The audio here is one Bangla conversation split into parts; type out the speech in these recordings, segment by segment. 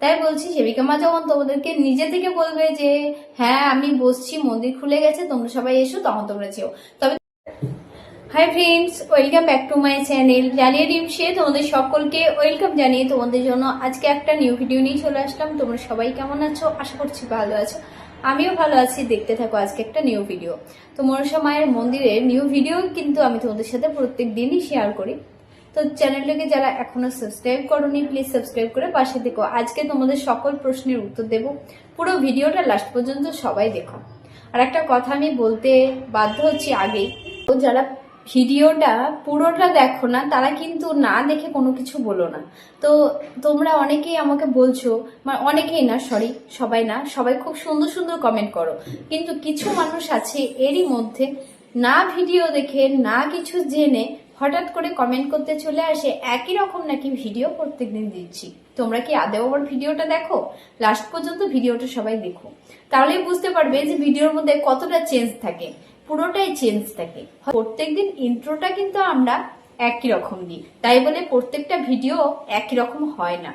তাই বলছি সেবিকা মা যখন তোমাদেরকে নিজে থেকে বলবে যে হ্যাঁ আমি বসছি, মন্দির খুলে গেছে, তোমরা সবাই এসো, তখন তোমরা চেও তবে hi friends welcome back to my channel জানিয়ে ডিম সে তোমাদের সকলকে ওয়েলকাম জানিয়ে তোমাদের জন্য আজকে একটা নিউ ভিডিও নিয়ে চলে আসলাম। তোমরা সবাই কেমন আছো? আশা করছি ভালো আছো। আমিও ভালো আছি। দেখতে থাকো আজকে একটা নিউ ভিডিও তো মনসা মায়ের মন্দিরের নিউ ভিডিও কিন্তু আমি তোমাদের সাথে প্রত্যেক দিনই শেয়ার করি। তো চ্যানেলটাকে যারা এখনও সাবস্ক্রাইব করোনি প্লিজ সাবস্ক্রাইব করে পাশে দেখো আজকে তোমাদের সকল প্রশ্নের উত্তর দেব। পুরো ভিডিওটা লাস্ট পর্যন্ত সবাই দেখো। আর একটা কথা আমি বলতে বাধ্য হচ্ছি আগেই, তো যারা ভিডিওটা পুরোটা দেখো না, তারা কিন্তু না দেখে কোনো কিছু বলো না। তো তোমরা অনেকেই আমাকে বলছো মানে অনেকেই না সরি সবাই না, সবাই খুব সুন্দর সুন্দর কমেন্ট করো। কিন্তু কিছু মানুষ আছে, এরই মধ্যে না ভিডিও দেখে, না কিছু জেনে হঠাৎ করে কমেন্ট করতে চলে আসে একই রকম নাকি ভিডিও প্রত্যেকদিন দিচ্ছি। তোমরা কি আদেও আবার ভিডিওটা দেখো? লাস্ট পর্যন্ত ভিডিওটা সবাই দেখো। তাহলেই বুঝতে পারবে যে ভিডিওর মধ্যে কতটা চেঞ্জ থাকে, পুরোটাই চেঞ্জ থাকে। প্রত্যেকদিন ইন্ট্রোটা কিন্তু আমরা একই রকম দিই। তাই বলে প্রত্যেকটা ভিডিও একই রকম হয় না।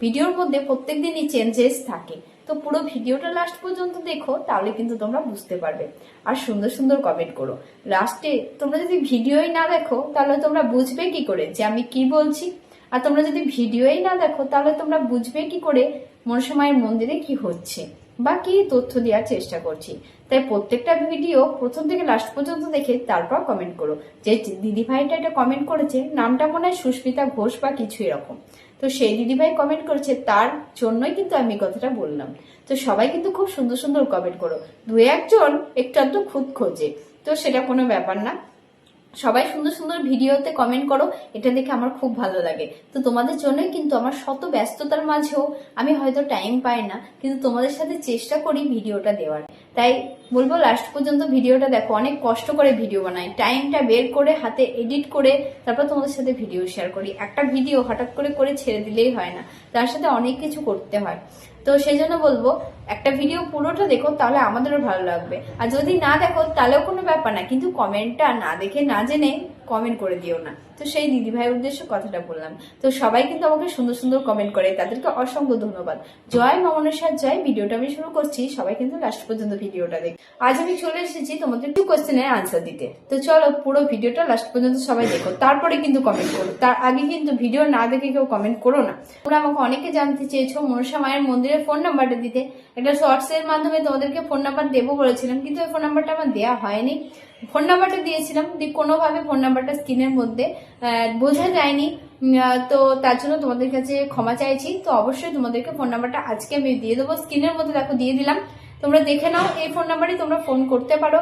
ভিডিওর মধ্যে প্রত্যেকদিনই চেঞ্জেস থাকে। তো পুরো ভিডিওটা লাস্ট পর্যন্ত দেখো, তাহলে কিন্তু তোমরা বুঝতে পারবে। আর সুন্দর সুন্দর কমেন্ট করো। লাস্টে তোমরা যদি ভিডিওই না দেখো, তাহলে তোমরা বুঝবে কি করে যে আমি কি বলছি? আর তোমরা যদি ভিডিওই না দেখো, তাহলে তোমরা বুঝবে কি করে মনসামায়ের মন্দিরে কি হচ্ছে বা কি তথ্য দেওয়ার চেষ্টা করছি। তাই প্রত্যেকটা ভিডিও প্রথম থেকে লাস্ট পর্যন্ত দেখে তারপর কমেন্ট করো। যে দিদি ভাইটা এটা কমেন্ট করেছে, নামটা মনে হয় সুস্মিতা ঘোষ বা কিছু এরকম। তো সেই দিদিভাই কমেন্ট করেছে, তার জন্যই কিন্তু আমি কথাটা বললাম। তো সবাই কিন্তু খুব সুন্দর সুন্দর কমেন্ট করো। দু একজন একটু আধটু খুদ খোঁজে তো সেটা কোনো ব্যাপার না। সবাই সুন্দর সুন্দর ভিডিওতে কমেন্ট করো, এটা দেখে আমার খুব ভালো লাগে। তো তোমাদের জন্যই কিন্তু আমার শত ব্যস্ততার মাঝেও আমি হয়তো টাইম পাই না, কিন্তু তোমাদের সাথে চেষ্টা করি ভিডিওটা দেওয়ার। তাই বলব লাস্ট পর্যন্ত ভিডিওটা দেখো, অনেক কষ্ট করে ভিডিও বানাই। টাইমটা বের করে হাতে এডিট করে তারপর তোমাদের সাথে ভিডিও শেয়ার করি। একটা ভিডিও হঠাৎ করে করে ছেড়ে দিলেই হয় না, তার সাথে অনেক কিছু করতে হয়। তো সেই জন্য বলব, একটা ভিডিও পুরোটা দেখো, তাহলে আমাদেরও ভালো লাগবে। আর যদি না দেখো, তাহলেও কোনো ব্যাপার না। কিন্তু কমেন্টটা না দেখে, না জেনে কমেন্ট করে দিও না। তো সেই দিদি ভাইয়ের উদ্দেশ্যে কথাটা বললাম। তো সবাই কিন্তু আমাকে সুন্দর সুন্দর কমেন্ট করে, তাদেরকে অসংখ্য ধন্যবাদ। জয় মমনেশ্বর জয়। ভিডিওটা আমি শুরু করছি, সবাই কিন্তু লাস্ট পর্যন্ত ভিডিওটা দেখ। আজ আমি চলে এসেছি তোমাদের টু কোশ্চেনের আনসার দিতে। তো চলো পুরো ভিডিওটা লাস্ট পর্যন্ত সবাই দেখো, তারপরে কিন্তু কমেন্ট করো। তার আগে কিন্তু ভিডিও না দেখে কেউ কমেন্ট করো না। তোমরা আমাকে অনেকে জানতে চেয়েছো মনসা মায়ের মন্দিরের ফোন নাম্বারটা দিতে। একটা শর্টস এর মাধ্যমে তোমাদেরকে ফোন নাম্বার দেবো বলেছিলাম, কিন্তু ওই ফোন নাম্বারটা আমার দেওয়া হয়নি। ফোন নাম্বারটা দিয়েছিলাম, দিয়ে কোনোভাবে ফোন নাম্বারটা স্ক্রিনের মধ্যে বোঝা যায়নি। তো তার জন্য তোমাদের কাছে ক্ষমা চাইছি। তো অবশ্যই তোমাদেরকে ফোন নাম্বারটা আজকে আমি দিয়ে দেবো। স্ক্রিনের মধ্যে দেখো, দিয়ে দিলাম। তোমরা দেখে নাও, এই ফোন নাম্বারে তোমরা ফোন করতে পারো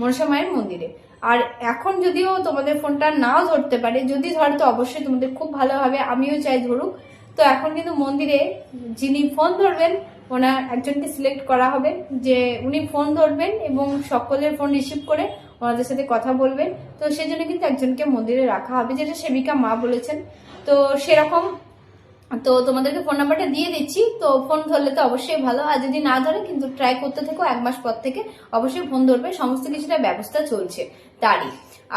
মনসা মায়ের মন্দিরে। আর এখন যদিও তোমাদের ফোনটা নাও ধরতে পারে, যদি ধরে তো অবশ্যই তোমাদের খুব ভালো হবে, আমিও চাই ধরুক। তো এখন কিন্তু মন্দিরে যিনি ফোন ধরবেন, ওনার একজনকে সিলেক্ট করা হবে, যে উনি ফোন ধরবেন এবং সকলের ফোন রিসিভ করে ওনাদের সাথে কথা বলবেন। তো সেই জন্য কিন্তু একজনকে মন্দিরে রাখা হবে, যেটা সেবিকা মা বলেছেন। তো সেরকম, তো তোমাদেরকে ফোন নাম্বারটা দিয়ে দিচ্ছি। তো ফোন ধরলে তো অবশ্যই ভালো। আর যদি না ধরে, কিন্তু ট্রাই করতে থেকো এক মাস পর থেকে, অবশ্যই ফোন ধরবে। সমস্ত কিছুটা ব্যবস্থা চলছে তারই।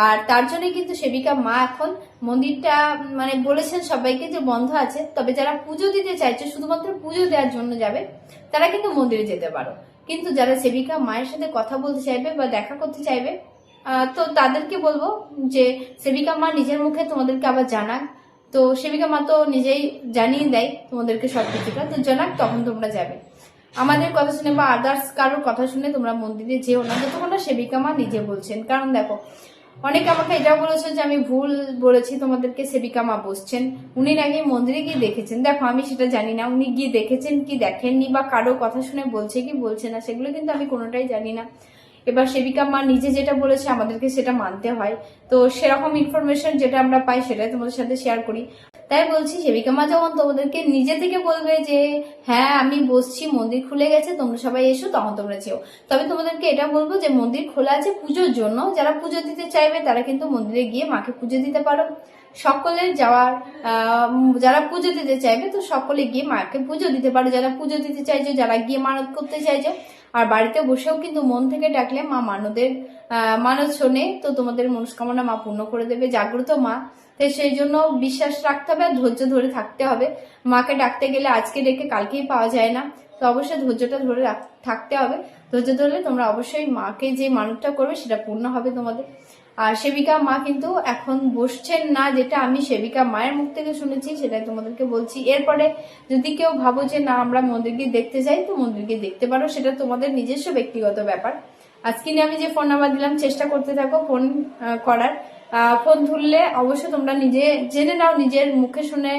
আর তার জন্য কিন্তু সেবিকা মা এখন মন্দিরটা মানে বলেছেন সবাইকে যে বন্ধ আছে। তবে যারা পুজো দিতে চাইছে, শুধুমাত্র পুজো দেওয়ার জন্য যাবে, তারা কিন্তু মন্দিরে যেতে পারো। কিন্তু যারা সেবিকা মায়ের সাথে কথা বলতে চাইবে বা দেখা করতে চাইবে তো তাদেরকে বলব যে সেবিকা মা নিজের মুখে তোমাদেরকে আবার জানাক। তো সেবিকা মা তো নিজেই জানিয়ে দেয় তোমাদেরকে সব কিছুটা তো জানাক, তখন তোমরা যাবে। আমাদের কথা শুনে বা আদার্স কারোর কথা শুনে তোমরা মন্দিরে যেও না যতক্ষণ সেবিকা মা নিজে বলছেন। কারণ দেখো অনেকে আমাকে এটা বলেছেন যে আমি ভুল বলেছি, তোমাদেরকে সেবিকা মা বসছেন। উনি নাকি মন্দিরে গিয়ে দেখেছেন। দেখো, আমি সেটা জানি না। উনি গিয়ে দেখেছেন কি দেখেননি বা কারও কথা শুনে বলছে কি বলছে না, সেগুলো কিন্তু আমি কোনোটাই জানি না। এবার সেবিকা মা নিজে যেটা বলেছে, আমাদেরকে সেটা মানতে হয়। তো সেরকম ইনফরমেশন যেটা আমরা পাই, সেটাই তোমাদের সাথে শেয়ার করি। তাই বলছি, সেবিকা মা যখন তোমাদেরকে নিজে থেকে বলবে যে হ্যাঁ আমি বসছি, মন্দির খুলে গেছে, তোমরা সবাই এসো, তখন তোমরা চেও তবে তোমাদেরকে এটা বলব যে, মন্দির খোলা আছে পুজোর জন্য। যারা পুজো দিতে চাইবে, তারা কিন্তু মন্দিরে গিয়ে মাকে পুজো দিতে পারো। সকলের যাওয়ার যারা পুজো দিতে চাইবে, তো সকলে গিয়ে মাকে পুজো দিতে পারো। যারা পুজো দিতে চাইছো, যারা গিয়ে মানত করতে চাইছো আর বাড়িতে বসেও কিন্তু মন থেকে ডাকলে মা মানুষের মানুষ শোনে। তো তোমাদের মনস্কামনা মা পূর্ণ করে দেবে, জাগ্রত মা। তো সেই জন্য বিশ্বাস রাখতে হবে আর ধৈর্য ধরে থাকতে হবে। মাকে ডাকতে গেলে আজকে ডেকে কালকেই পাওয়া যায় না। তো অবশ্যই ধৈর্যটা ধরে থাকতে হবে। ধৈর্য ধরলে তোমরা অবশ্যই মাকে যে মানুষটা করবে সেটা পূর্ণ হবে তোমাদের। আর সেবিকা মা কিন্তু এখন বসছেন না, যেটা আমি সেবিকা মায়ের মুখ থেকে শুনেছি, সেটাই তোমাদেরকে বলছি। এরপরে যদি কেউ ভাবো যে না, আমরা মন্দির গিয়ে দেখতে যাই, তো মন্দির গিয়ে দেখতে পারো, সেটা তোমাদের নিজস্ব ব্যক্তিগত ব্যাপার। আজকে আমি যে ফোন নাম্বার দিলাম, চেষ্টা করতে থাকো ফোন করার। ফোন ধরলে অবশ্যই তোমরা নিজে জেনে নাও, নিজের মুখে শুনে,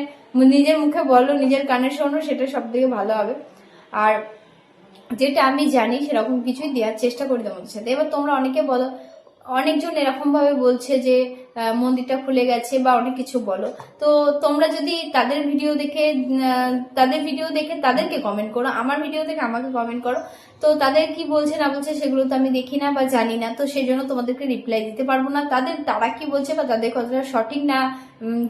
নিজের মুখে বলো, নিজের কানে শোনো, সেটা সব থেকে ভালো হবে। আর যেটা আমি জানি, সেরকম কিছুই দেওয়ার চেষ্টা করি তোমাদের সাথে। এবার তোমরা অনেকে বলো অনেকজন এরকম ভাবে বলছে যে মন্দিরটা খুলে গেছে বা অনেক কিছু বলো। তো তোমরা যদি তাদের ভিডিও দেখে তাদের ভিডিও দেখে তাদেরকে কমেন্ট করো, আমার ভিডিও দেখে আমাকে কমেন্ট করো। তো তাদের কি বলছে না বলছে সেগুলো তো আমি দেখি না বা জানি না। তো সেই জন্য তোমাদেরকে রিপ্লাই দিতে পারব না। তাদের, তারা কি বলছে বা তাদের কথাটা সঠিক না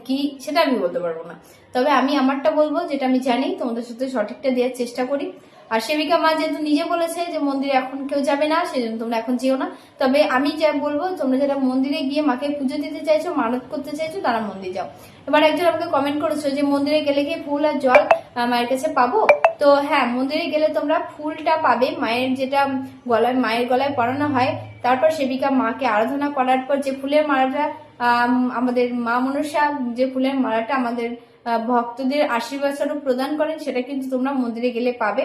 কি, সেটা আমি বলতে পারব না। তবে আমি আমারটা বলব, যেটা আমি জানি, তোমাদের সাথে সঠিকটা দেওয়ার চেষ্টা করি। আর সেবিকা মা যেহেতু নিজে বলেছে যে মন্দিরে এখন কেউ যাবে না সেই জন্য তোমরা এখন যেও না। তবে আমি যা বলব, তোমরা যারা মন্দিরে গিয়ে মাকে পুজো দিতে চাইছো, মানত করতে চাইছো, তারা মন্দির যাও। এবার একজন আমাকে কমেন্ট করেছ যে মন্দিরে গেলে কি ফুল আর জল মায়ের কাছে পাবো? তো হ্যাঁ মন্দিরে গেলে তোমরা ফুলটা পাবে, মায়ের যেটা গলায়, মায়ের গলায় পরানো হয়, তারপর সেবিকা মাকে আরাধনা করার পর যে ফুলের মালাটা আমাদের মা মনসা যে ফুলের মালাটা আমাদের ভক্তদের আশীর্বাদ স্বরূপ প্রদান করেন, সেটা কিন্তু তোমরা মন্দিরে গেলে পাবে।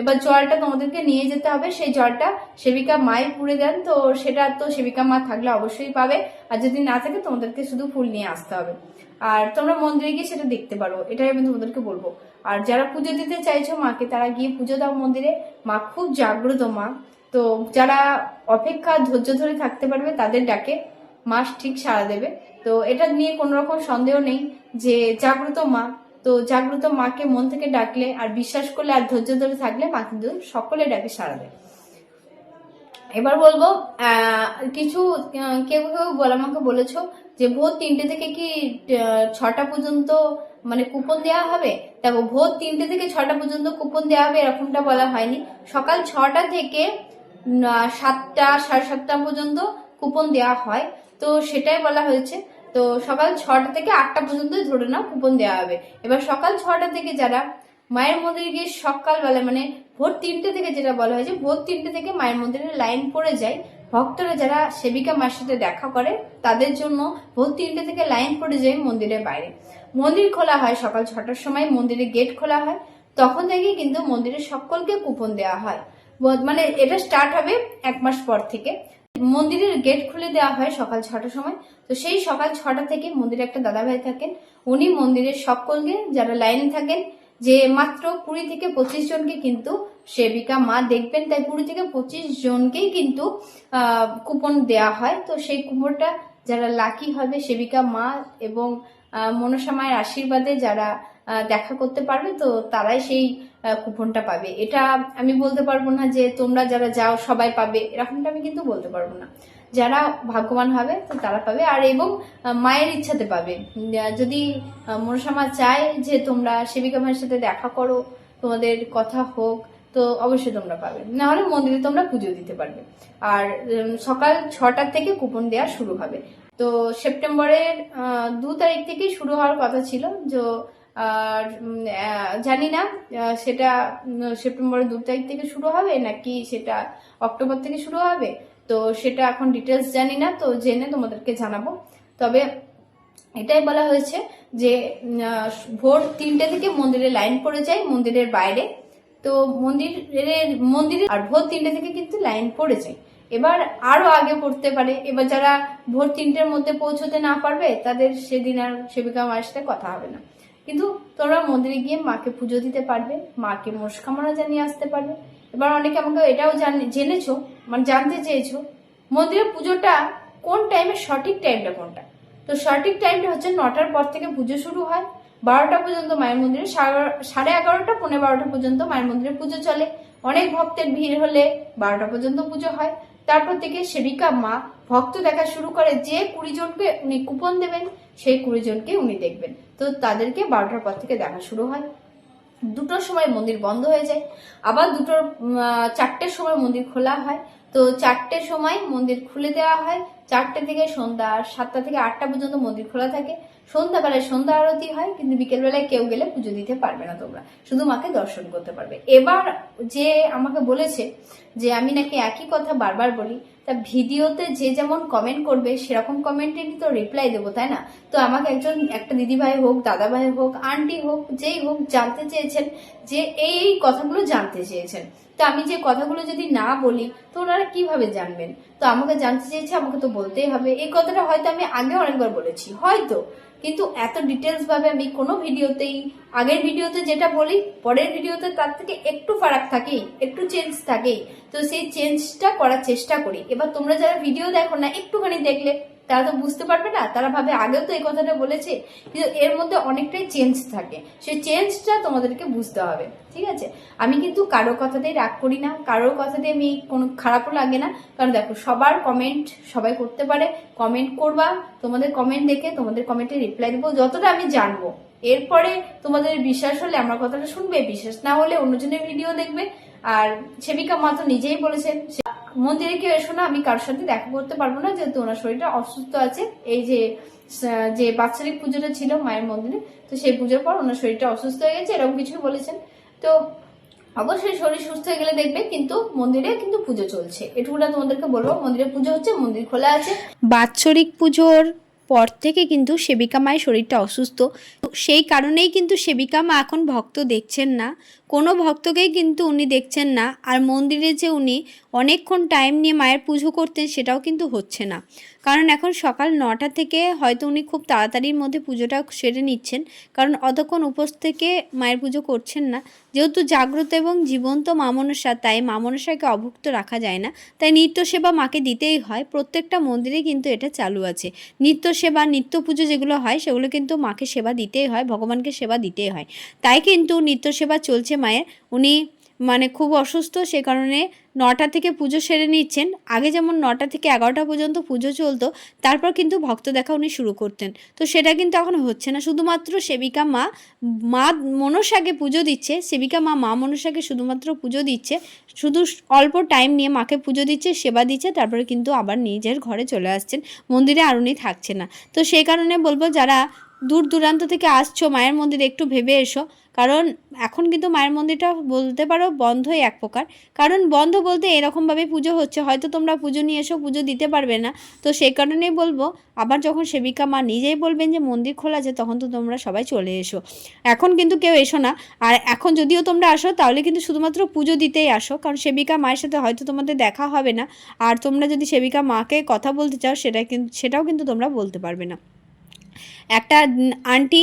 এবার জলটা তোমাদেরকে নিয়ে যেতে হবে। সেই জলটা সেবিকা মাই পুড়ে দেন, তো সেটা তো সেবিকা মা থাকলে অবশ্যই পাবে। আর যদি না থাকে, তোমাদেরকে শুধু ফুল নিয়ে আসতে হবে। আর তোমরা মন্দিরে গিয়ে সেটা দেখতে পারো, এটাই আমি তোমাদেরকে বলব। আর যারা পুজো দিতে চাইছো মাকে, তারা গিয়ে পুজো দাও মন্দিরে। মা খুব জাগ্রত মা। তো যারা অপেক্ষা ধৈর্য ধরে থাকতে পারবে, তাদের ডাকে। মা ঠিক সাড়া দেবে। তো এটা নিয়ে কোনো রকম সন্দেহ নেই যে জাগ্রত মা। তো জাগ্রত মাকে মন থেকে ডাকলে আর বিশ্বাস করলে আর ধৈর্য ধরে থাকলে মা কিন্তু সকলে ডাকে সাড়া দেয়। এবার বলব কিছু কেউ কেউ বলে আমাকে বলেছ যে ভোর তিনটে থেকে কি ছটা পর্যন্ত মানে কুপন দেওয়া হবে? দেখো, ভোর তিনটে থেকে ছটা পর্যন্ত কুপন দেওয়া হবে, এরকমটা বলা হয়নি। সকাল ছটা থেকে সাতটা, সাড়ে সাতটা পর্যন্ত কুপন দেওয়া হয়। তো সেটাই বলা হয়েছে। তো সকাল ছটা থেকে আটটা পর্যন্ত ধরে নাও কুপন দেওয়া হবে। এবার সকাল ছটা থেকে যারা মায়ের মন্দিরে গিয়ে সকালবেলা মানে ভোর তিনটে থেকে যেটা বলা হয়েছে ভোর তিনটে থেকে মায়ের মন্দিরে লাইন পড়ে যায়, ভক্তরা যারা সেবিকা মায়ের সাথে দেখা করে, তাদের জন্য ভোর তিনটে থেকে লাইন পড়ে যায় মন্দিরের বাইরে। মন্দির খোলা হয় সকাল ছটার সময় মন্দিরে গেট খোলা হয়। তখন থেকেই কিন্তু মন্দিরের সকলকে কুপন দেওয়া হয়। মানে এটা স্টার্ট হবে এক মাস পর থেকে। মন্দিরের গেট খুলে দেওয়া হয় সকাল ছটার সময়। তো সেই সকাল ছটা থেকে মন্দিরে একটা দাদাভাই থাকেন। উনি মন্দিরের সকলকে যারা লাইনে থাকেন যে মাত্র কুড়ি থেকে পঁচিশ জনকে কিন্তু সেবিকা মা দেখবেন তাই কুড়ি থেকে পঁচিশ জনকেই কিন্তু কুপন দেওয়া হয়। তো সেই কুপনটা যারা লাকি হবে সেবিকা মা এবং আহ, মনসা মায়ের আশীর্বাদে যারা দেখা করতে পারবে তো তারাই সেই কুপনটা পাবে। এটা আমি বলতে পারব না যে তোমরা যারা যাও সবাই পাবে এরকমটা আমি কিন্তু বলতে পারব না। যারা ভাগ্যবান হবে তো তারা পাবে। আর এবং মায়ের ইচ্ছাতে পাবে। যদি আহ, মনসা মা চায় যে তোমরা সেবিকা মায়ের সাথে দেখা করো তোমাদের কথা হোক তো অবশ্যই তোমরা পাবে। না হলে মন্দিরে তোমরা পুজো দিতে পারবে। আর সকাল ছটার থেকে কুপন দেওয়া শুরু হবে। তো সেপ্টেম্বরের দু তারিখ থেকেই শুরু হওয়ার কথা ছিল। যে আর জানি না সেটা সেপ্টেম্বরের দু তারিখ থেকে শুরু হবে নাকি সেটা অক্টোবর থেকে শুরু হবে? তো সেটা এখন ডিটেলস জানি না, তো জেনে তোমাদেরকে জানাব। তবে এটাই বলা হয়েছে যে ভোর তিনটে থেকে মন্দিরে লাইন পড়ে যায়, মন্দিরের বাইরে। তো মন্দিরের, মন্দিরে আর ভোর তিনটে থেকে কিন্তু লাইন পড়ে যায়। এবার আরও আগে পড়তে পারে। এবার যারা ভোর তিনটের মধ্যে পৌঁছতে না পারবে, তাদের সেদিন আর সেবিকা মায়ের কথা হবে না। কিন্তু তোমরা মন্দিরে গিয়ে মাকে পুজো দিতে পারবে, মাকে মনস্কামনা জানিয়ে আসতে পারবে। এবার অনেকে আমাকে এটাও জান- জেনেছো মানে জানতে চেয়েছো, মন্দিরে পুজোটা কোন টাইমে সঠিক টাইমটা কোনটা? তো সঠিক টাইমটা হচ্ছে নটার পর থেকে পুজো শুরু হয়। বারোটা পর্যন্ত মায়ের মন্দিরে সাড়ে এগারোটা পনেরো বারোটা পর্যন্ত মায়ের মন্দিরে পুজো চলে। অনেক ভক্তের ভিড় হলে বারোটা পর্যন্ত পুজো হয়। তারপর থেকে সেবিকা মা ভক্ত দেখা শুরু করে যে কুড়ি জনকে উনি কুপন দেবেন, সেই কুড়ি জনকে উনি দেখবেন। তো তাদেরকে বারোটার পর থেকে দেখা শুরু হয়। দুটোর সময় মন্দির বন্ধ হয়ে যায়। আবার দুটোর চারটের সময় মন্দির খোলা হয়। তো চারটের সময় মন্দির খুলে দেওয়া হয়। চারটে থেকে সন্ধ্যা সাতটা থেকে আটটা পর্যন্ত মন্দির খোলা থাকে। সন্ধ্যাবেলায় সন্ধ্যা আরতি হয়, কিন্তু বিকেলবেলায় কেউ গেলে পুজো দিতে পারবে না তোমরা। শুধু মাকে দর্শন করতে পারবে। এবার যে আমাকে বলেছে যে আমি নাকি একই কথা বারবার বলি, তা ভিডিওতে যে যেমন কমেন্ট করবে, সেরকম কমেন্টেরই তো রিপ্লাই দেবো, তাই না? তো আমাকে একজন, একটা দিদিভাই হোক, দাদাভাই হোক আন্টি হোক, যেই হোক, জানতে চেয়েছেন যে এই এই কথাগুলো জানতে চেয়েছেন। তো আমি যে কথাগুলো যদি না বলি, তো ওনারা কীভাবে জানবেন? তো আমাকে জানতে চেয়েছে, আমাকে তো বলতেই হবে। এই কথাটা হয়তো আমি আগে অনেকবার বলেছি। হয়তো কিন্তু এত ডিটেলসভাবে আমি কোনো ভিডিওতেই, আগের ভিডিওতে যেটা বলি, পরের ভিডিওতে তার থেকে একটু ফারাক থাকে, একটু চেঞ্জ থাকে। তো সেই চেঞ্জটা করার চেষ্টা করি। এবার তোমরা যারা ভিডিও দেখো না, একটুখানি দেখলে তারা তো বুঝতে পারবে না, তারা ভাবে আগেও তো এই কথাটা বলেছে, কিন্তু এর মধ্যে অনেকটাই চেঞ্জ থাকে। সেই চেঞ্জটা তোমাদেরকে বুঝতে হবে, ঠিক আছে? আমি কিন্তু কারও কথাতেই রাগ করি না, কারোর কথাতে আমি কোনো খারাপও লাগে না, কারণ দেখো, সবার কমেন্ট সবাই করতে পারে কমেন্ট করবা, তোমাদের কমেন্ট দেখে তোমাদের কমেন্টে রিপ্লাই দেবো, যতটা আমি জানব। এরপরে তোমাদের বিশ্বাস হলে আমার কথাটা শুনবে, বিশ্বাস না হলে অন্যজনের ভিডিও দেখবে, আর সেবিকা মা তো নিজেই বলেছেন মন্দিরে কেউ এসো না, আমি কারোর সাথে দেখা করতে পারব না, যেহেতু ওনার শরীরটা অসুস্থ আছে। এই যে যে বাৎসরিক পুজোটা ছিল মায়ের মন্দিরে, তো সেই পুজোর পর ওনার শরীরটা অসুস্থ হয়ে গেছে, এরকম কিছু বলেছেন। তো অবশ্যই শরীর সুস্থ হয়ে গেলে দেখবে, কিন্তু মন্দিরে কিন্তু পুজো চলছে। এটুকুটা তোমাদেরকে বলব, মন্দিরে পুজো হচ্ছে, মন্দির খোলা আছে। বাৎসরিক পুজোর পর থেকে কিন্তু সেবিকা মায়ের শরীরটা অসুস্থ। সেই কারণেই কিন্তু সেবিকা মা এখন ভক্ত দেখছেন না। কোনো ভক্তকেই কিন্তু উনি দেখছেন না। আর মন্দিরে যে উনি অনেকক্ষণ টাইম নিয়ে মায়ের পুজো করতেন সেটাও কিন্তু হচ্ছে না। কারণ এখন সকাল নটা থেকে হয়তো উনি খুব তাড়াতাড়ির মধ্যে পুজোটা সেরে নিচ্ছেন। কারণ অতক্ষণ উপোস থেকে মায়ের পুজো করছেন না। যেহেতু জাগ্রত এবং জীবন্ত মা মনসা তাই মা মনসাকে অভুক্ত রাখা যায় না। তাই নিত্য সেবা মাকে দিতেই হয়। প্রত্যেকটা মন্দিরে কিন্তু এটা চালু আছে। নিত্য সেবা নিত্য পুজো যেগুলো হয়, সেগুলো কিন্তু মাকে সেবা দিতেই হয়, ভগবানকে সেবা দিতেই হয়। তাই কিন্তু নিত্য সেবা চলছে মায়ের। উনি মানে খুব অসুস্থ, সে কারণে নটা থেকে পুজো সেরে নিচ্ছেন। আগে যেমন নটা থেকে এগারোটা পর্যন্ত পুজো চলতো, তারপর কিন্তু ভক্ত দেখা উনি শুরু করতেন। তো সেটা কিন্তু এখন হচ্ছে না। শুধুমাত্র সেবিকা মা মা মনসাকে পুজো দিচ্ছে, সেবিকা মা মা মনসাকে শুধুমাত্র পুজো দিচ্ছে। শুধু অল্প টাইম নিয়ে মাকে পুজো দিচ্ছে, সেবা দিচ্ছে, তারপরে কিন্তু আবার নিজের ঘরে চলে আসছেন। মন্দিরে আর উনি থাকছে না। তো সেই কারণে বলব, যারা দূর দূরান্ত থেকে আসছো, মায়ের মন্দিরে একটু ভেবে এসো। কারণ এখন কিন্তু মায়ের মন্দিরটা বলতে পারো বন্ধই এক প্রকার। কারণ বন্ধ বলতে এরকমভাবে পুজো হচ্ছে, হয়তো তোমরা পুজো নিয়ে এসো, পুজো দিতে পারবে না। তো সেই কারণেই বলব, আবার যখন সেবিকা মা নিজেই বলবেন যে মন্দির খোলা আছে, তখন তো তোমরা সবাই চলে এসো। এখন কিন্তু কেউ এসো না। আর এখন যদিও তোমরা আসো, তাহলে কিন্তু শুধুমাত্র পুজো দিতেই আসো। কারণ সেবিকা মায়ের সাথে হয়তো তোমাদের দেখা হবে না। আর তোমরা যদি সেবিকা মাকে কথা বলতে চাও, সেটা কিন্তু সেটাও কিন্তু তোমরা বলতে পারবে না। একটা আন্টি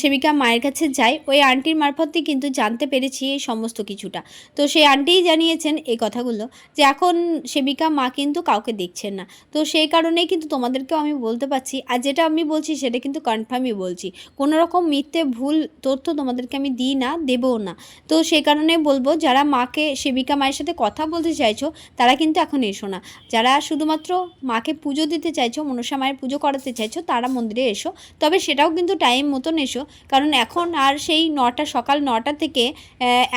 সেবিকা মায়ের কাছে যায়, ওই আন্টির মারফতই কিন্তু জানতে পেরেছি এই সমস্ত কিছুটা। তো সেই আন্টিই জানিয়েছেন এই কথাগুলো যে এখন সেবিকা মা কিন্তু কাউকে দেখছেন না। তো সেই কারণেই কিন্তু তোমাদেরকেও আমি বলতে পারছি, আর যেটা আমি বলছি সেটা কিন্তু কনফার্মই বলছি। কোনো রকম মিথ্যে, ভুল তথ্য তোমাদেরকে আমি দিই না, দেবও না। তো সেই কারণে বলব, যারা মাকে, সেবিকা মায়ের সাথে কথা বলতে চাইছো, তারা কিন্তু এখন এসো না। যারা শুধুমাত্র মাকে পুজো দিতে চাইছো, মনসা মায়ের পুজো করাতে চাইছো, তারা মন্দিরে এসো। তবে সেটাও কিন্তু টাইম মতন এসো। কারণ এখন আর সেই নটা, সকাল নটা থেকে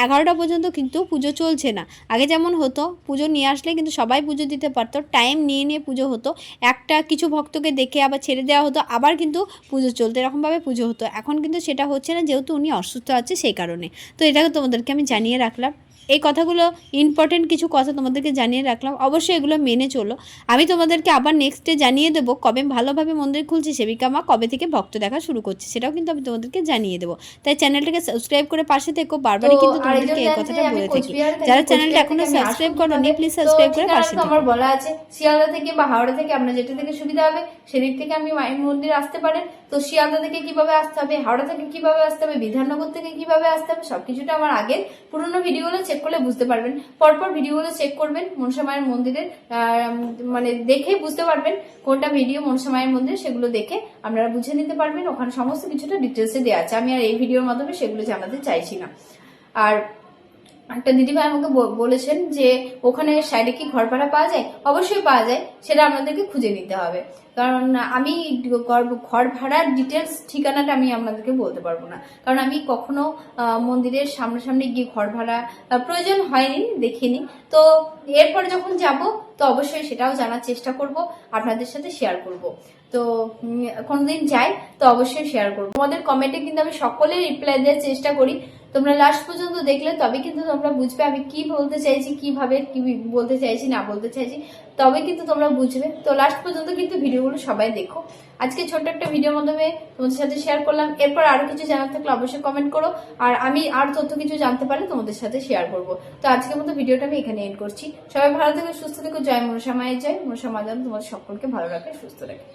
এগারোটা পর্যন্ত কিন্তু পুজো চলছে না। আগে যেমন হতো, পুজো নিয়ে আসলে কিন্তু সবাই পুজো দিতে পারতো। টাইম নিয়ে নিয়ে পুজো হতো। একটা কিছু ভক্তকে দেখে আবার ছেড়ে দেওয়া হতো, আবার কিন্তু পুজো চলতো, এরকমভাবে পুজো হতো। এখন কিন্তু সেটা হচ্ছে না, যেহেতু উনি অসুস্থ আছে সেই কারণে। তো এটাকে তোমাদেরকে আমি জানিয়ে রাখলাম। এই কথাগুলো ইম্পর্টেন্ট কিছু কথা তোমাদেরকে জানিয়ে রাখলাম। অবশ্যই এগুলো মেনে চলো। আমি তোমাদেরকে আবার নেক্সট জানিয়ে দেবো কবে ভালোভাবে মন্দির খুলছে সেবিকা মা কবে থেকে ভক্ত দেখা শুরু করছে সেটাও কিন্তু আমি তোমাদেরকে জানিয়ে দেবো। তাই চ্যানেলটাকে সাবস্ক্রাইব করে পাশে থেকো। বারবারই কিন্তু তোমাদেরকে এই কথাটা বলে থাকি। যারা চ্যানেলটা এখনও সাবস্ক্রাইব আসব করোনি প্লিজ সাবস্ক্রাইব করে পাশে থেকো আমার বলা আছে শিয়ালদা থেকে বা হাওড়া থেকে আপনার যেটা থেকে সুবিধা হবে সেদিক থেকে আমি মায়ের মন্দির আসতে পারেন। তো শিয়ালদা থেকে কীভাবে আসতে হবে হাওড়া থেকে কীভাবে আসতে হবে বিধাননগর থেকে কীভাবে আসতে হবে সবকিছুটা আমার আগের পুরোনো ভিডিওগুলো চেক করলে বুঝতে পারবেন। পরপর ভিডিওগুলো চেক করবেন মনসা মায়ের মন্দিরের। মানে দেখে বুঝতে পারবেন কোনটা ভিডিও মনসা মায়ের মন্দির সেগুলো দেখে আপনারা বুঝে নিতে পারবেন। ওখানে সমস্ত কিছুটা ডিটেলসে দেওয়া আছে। আমি আর এই ভিডিওর মাধ্যমে সেগুলো জানাতে চাইছি না। আর একটা দিদিভাই আমাকে বলেছেন যে, ওখানে সাইডে কি ঘর ভাড়া পাওয়া যায়? অবশ্যই পাওয়া যায়। সেটা আপনাদেরকে খুঁজে নিতে হবে। কারণ আমি ঘর- ভাড়ার ডিটেলস ঠিকানাটা আমি আপনাদেরকে বলতে পারব না। কারণ আমি কখনো মন্দিরের সামনাসামনি গিয়ে ঘর ভাড়া প্রয়োজন হয়নি, দেখিনি। তো এরপরে যখন যাব, তো অবশ্যই সেটাও জানার চেষ্টা করব, আপনাদের সাথে শেয়ার করব। তো কোনোদিন যাই, তো অবশ্যই শেয়ার করব। আমাদের কমেন্টে কিন্তু আমি সকলের রিপ্লাই দেওয়ার চেষ্টা করি। তোমরা লাস্ট পর্যন্ত দেখলে, তবে কিন্তু তোমরা বুঝবে আমি কি বলতে চাইছি, কীভাবে কি বলতে চাইছি, না বলতে চাইছি, তবে কিন্তু তোমরা বুঝবে। তো লাস্ট পর্যন্ত কিন্তু ভিডিওগুলো সবাই দেখো। আজকে ছোট্ট একটা ভিডিওর মাধ্যমে তোমাদের সাথে শেয়ার করলাম। এরপর আরও কিছু জানার থাকলে অবশ্যই কমেন্ট করো। আর আমি আর তথ্য কিছু জানতে পারলে তোমাদের সাথে শেয়ার করব। তো আজকের মতো ভিডিওটা আমি এখানে এন্ড করছি। সবাই ভালো থেকো, সুস্থ থেকো, জয় মনসা মায়ের জয় মনসা মা যেন তোমাদের সকলকে ভালো রাখে, সুস্থ রাখে।